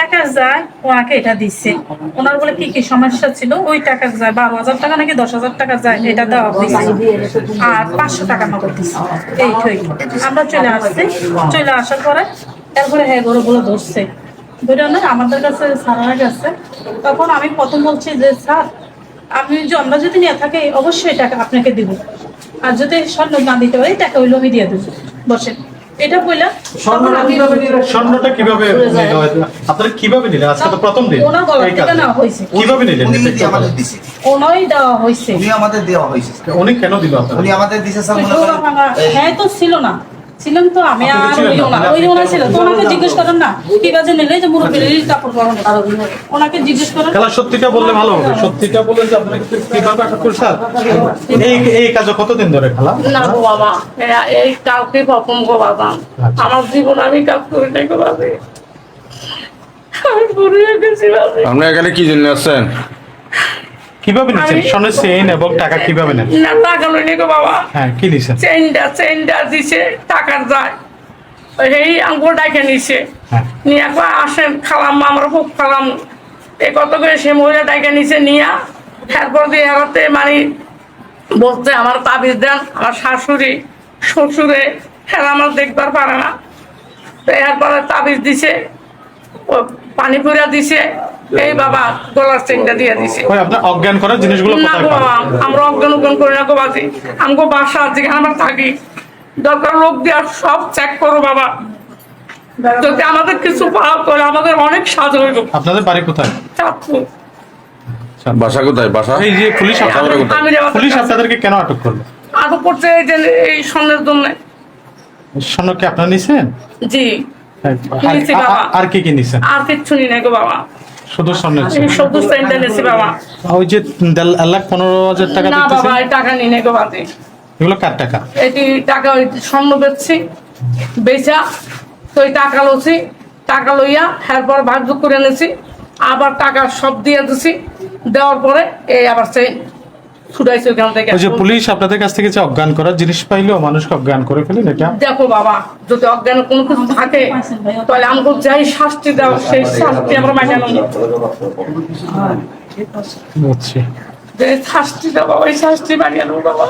টাকা যায় ওনাকে এটা দিচ্ছে ওনার বলে কি কি সমস্যা ছিল? ওই টাকা যায়, বারো হাজার টাকা নাকি দশ হাজার টাকা যায়, এটা দেওয়া হয়েছে আর পাঁচশো টাকা নগদ দিচ্ছে এই ঠই আমরা চলে আসছি। চলে আসার পরে তারপরে হ্যাঁ গরু গুলো ধরছে। ধরে না, আমাদের কাছে সারার কাছে তখন আমি প্রথম বলছি যে, স্যার, আমি যে আমরা যদি নিয়ে থাকি, অবশ্যই টাকা আপনাকে দিব। আর যদি স্বর্ণ না দিতে পারি, টাকা ওই আমি দিয়ে দেবো। বসেন। এটা কইলা স্বর্ণটা কীভাবে আমি স্বর্ণটা কীভাবে আপনারা কীভাবে নিলেন আজকে তো প্রথম দিন। ওনার গলা থেকে না হইছে কীভাবে নিলেন? উনি আমাদের। দিছে। ওনাই দেওয়া হয়েছে। উনি আমাদের দেওয়া হয়েছে। উনি কেন দিল আপনারা? উনি আমাদের দিছে স্যার হ্যাঁ তো ছিল না। ছিলেন তো আমি আর ওই ওনা ওই ওনা ছিল। তো ওনাকে জিজ্ঞেস করেন না কি কাজে নিলে যে মুরব্বী কাপড় পরানো ওনাকে জিজ্ঞেস করেন। খেলা সত্যিটা বললে ভালো হবে। সত্যিটা বললে যে আপনারা কীভাবে আটক করে স্যার? এই এই কাজে কতদিন ধরে খেলা? না গো বাবা এই কাউকে প্রথম গো বাবা? আচ্ছা। আমার জীবন আমি কাজ করি নাই গো বাবা। আমি বুড়িয়ে গেছি বাবা। আপনি এখানে কি জন্য আসছেন? কীভাবে নিচ্ছেন আমি- চেইন এবং টাকা কীভাবে নেন না টাকা লইনি গো বাবা। হ্যাঁ কি নিছেন চেনটা চেনটা দিছে টাকার যায় এই আঙ্গুল ডাকে নিছে। হ্যাঁ। নিয়ে একবার আসেন খালাম আমরা খুব খালাম এই কত করে সে মহিলা ডাকে নিছে নিয়া তারপর দিয়ে হারাতে মানে বলতে আমার তাবিজ দেন আমার শাশুড়ি শ্বশুরে হ্যাঁ আমার দেখবার পারে না। তো এরপরে তাবিজ দিছে ও পানি পুরা দিছে। এই বাবা গলার চেনটা দিয়ে দিছে। অজ্ঞান করার জিনিসগুলো না গো বাবা আমরা অজ্ঞান উজ্ঞান করি না গো বাজি। আমগো বাসা যেখানে আমরা থাকি দরকার লোক দিয়ে সব চেক করো বাবা। যদি আমাদের কিছু পাওয়া করে আমাদের অনেক সাজ হইব। আপনাদের বাড়ি কোথায়? চাঁদপুর। বাসা কোথায়? বাসা? এই যে পুলিশ পুলিশ আপনাদেরকে কেন আটক করল? আটক করছে এই যে এই স্বর্ণের জন্য। স্বর্ণ কি আপনারা নিছেন? জি। আর- বাবা। আর কি কি নিছেন? আর কিচ্ছু নি নাই গো বাবা। শুধু স্বর্ণের চেইন। এই সবুজ সেন্টার বাবা। ওই যে দেড়- লাখ পনেরো হাজার টাকা না বাবা এই টাকা নি নাই গো এগুলো কার টাকা? এটি টাকা ওই স্বর্ণ বেচছি বেচা তো ওই টাকা লছি টাকা লইয়া এরপর ভাগযোগ করে এনেছি আবার টাকা সব দিয়ে দিছি দেওয়ার পরে এই আবার সেই ছুটাইছি ওইখান থেকে। ওই যে পুলিশ আপনাদের কাছ থেকে যে অজ্ঞান করার জিনিস পাইলেও মানুষকে অজ্ঞান করে ফেলেন এটা? দেখো বাবা যদি অজ্ঞান কোনো কিছু থাকে তাহলে আমাকে যাই শাস্তি দাও সেই শাস্তি আমরা বুঝছি। যে শাস্তি দাও বাবা শাস্তি মানিয়ে নেব বাবা।